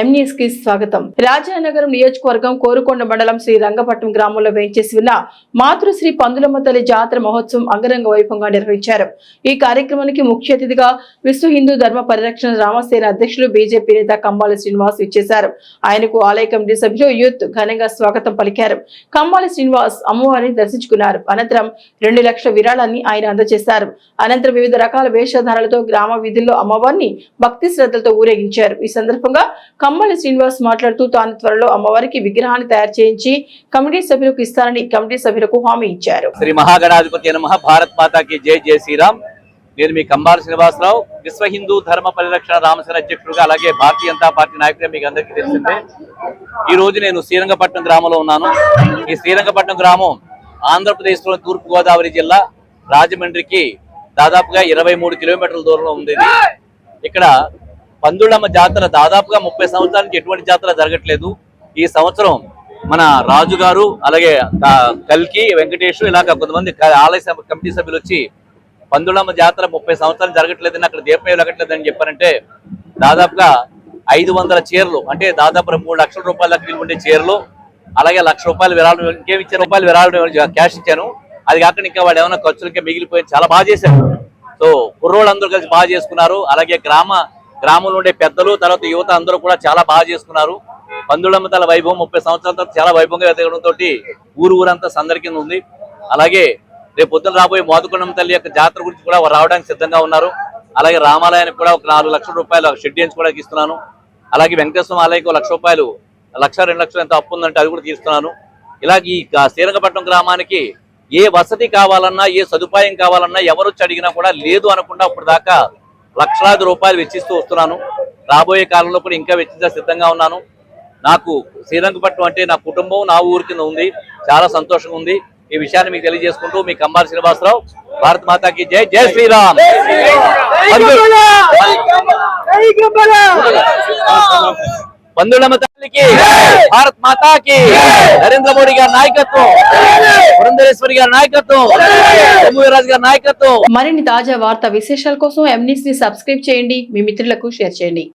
ఎంన్యూస్కి స్వాగతం. రాజానగరం నియోజకవర్గం కోరుకొండ మండలం శ్రీ రంగపట్నం గ్రామంలో వేయించేసి ఉన్న మాతృశ్రీ పందులమ్మ తల్లి జాతర మహోత్సవం అంగరంగ వైభవంగా నిర్వహించారు. ఈ కార్యక్రమానికి ముఖ్య అతిథిగా విశ్వ హిందూ ధర్మ పరిరక్షణ రామసేన అధ్యక్షులు బీజేపీ నేత కంబాలి శ్రీనివాస్ ఇచ్చేశారు ఆయనకు ఆలయ కమిటీ సభ్యులు యూత్ ఘనంగా స్వాగతం పలికారు. కంబాలి శ్రీనివాస్ అమ్మవారిని దర్శించుకున్నారు. అనంతరం రెండు లక్షల విరాళాన్ని ఆయన అందజేశారు. అనంతరం వివిధ రకాల వేషధారాలతో గ్రామ వీధుల్లో అమ్మవారిని భక్తి శ్రద్ధలతో ఊరేగించారు. ఈ సందర్భంగా కమ్మలి శ్రీనివాస్ మాట్లాడుతూ తాను త్వరలో అమ్మవారికి విగ్రహాన్ని తయారు చేయించి కమిటీ సభ్యులకు ఇస్తానని కమిటీ సభ్యులకు హామీ ఇచ్చారు. శ్రీ మహాగణాధిపతి నమ. భారత్ మాతాకి జై జై శ్రీరామ్. నేను మీ కంబాల శ్రీనివాసరావు. విశ్వ హిందూ ధర్మ పరిరక్షణ రామసేన అధ్యక్షుడుగా అలాగే భారతీయ జనతా పార్టీ నాయకుడిగా మీకు అందరికీ తెలిసిందే. ఈ రోజు నేను శ్రీరంగపట్నం గ్రామంలో ఉన్నాను. ఈ శ్రీరంగపట్నం గ్రామం ఆంధ్రప్రదేశ్లోని తూర్పు గోదావరి జిల్లా రాజమండ్రికి దాదాపుగా ఇరవై మూడు కిలోమీటర్ల దూరంలో ఉంది ఇక్కడ పందుళ్ళమ్మ జాతర దాదాపుగా ముప్పై సంవత్సరానికి ఎటువంటి జాతర జరగట్లేదు. ఈ సంవత్సరం మన రాజు గారు అలాగే కల్కి వెంకటేష్ ఇలాగ కొంతమంది ఆలయ కమిటీ సభ్యులు వచ్చి పందులమ్మ జాతర ముప్పై సంవత్సరాలు జరగట్లేదని అక్కడ దీపం వెలగట్లేదని చెప్పారంటే దాదాపుగా ఐదు వందల చీరలు అంటే దాదాపు మూడు లక్షల రూపాయల విలువ ఉండే చీరలు అలాగే లక్ష రూపాయలు విరాళం ఇంకేమి ఇచ్చారు? రూపాయలు విరాళం క్యాష్ ఇచ్చాను. అది కాకుండా ఇంకా వాడు ఏమైనా ఖర్చులకే మిగిలిపోయి చాలా బాగా చేశారు. సో కుర్రోళ్ళందరూ కలిసి బాగా చేసుకున్నారు. అలాగే గ్రామ గ్రామంలో ఉండే పెద్దలు తర్వాత యువత అందరూ కూడా చాలా బాగా చేసుకున్నారు. పందులమ్మ తల వైభవం ముప్పై సంవత్సరాల తర్వాత చాలా వైభవంగా ఎదగడంతో ఊరు ఊరంతా సందడి కింద ఉంది. అలాగే రేపు పొద్దున రాబోయే మోదకొండమ్మ తల్లి యొక్క జాతర గురించి కూడా రావడానికి సిద్ధంగా ఉన్నారు. అలాగే రామాలయానికి కూడా ఒక నాలుగు లక్షల రూపాయలు షెడ్ చేయించుకోవడానికి ఇస్తున్నాను. అలాగే వెంకటేశ్వర ఆలయకు లక్ష రూపాయలు లక్ష రెండు లక్షలు ఎంత అప్పు ఉందంటే అది కూడా తీస్తున్నాను. ఇలాగ ఈ శ్రీరంగపట్నం గ్రామానికి ఏ వసతి కావాలన్నా ఏ సదుపాయం కావాలన్నా ఎవరు వచ్చి అడిగినా కూడా లేదు అనకుండా ఇప్పుడు దాకా లక్షలాది రూపాయలు వెచ్చిస్తూ వస్తున్నాను రాబోయే కాలంలో కూడా ఇంకా వెచ్చించ సిద్ధంగా ఉన్నాను నాకు శ్రీరంగపట్నం అంటే నా కుటుంబం నా ఊరి కింద ఉంది చాలా సంతోషంగా ఉంది ఈ విషయాన్ని మీకు తెలియజేసుకుంటూ మీ కంబారి శ్రీనివాసరావు భారత్ మాతాకి జై జై శ్రీరామ్ బంధువులమ్మ తల్లికి భారత్ మాతాకి నరేంద్ర మోడీ గారి నాయకత్వం పురంధరేశ్వరి గారి నాయకత్వం రాజు గారి నాయకత్వం. మరిన్ని తాజా వార్తా విశేషాల కోసం ఎంన్యూస్ని సబ్స్క్రైబ్ చేయండి. మీ మిత్రులకు షేర్ చేయండి.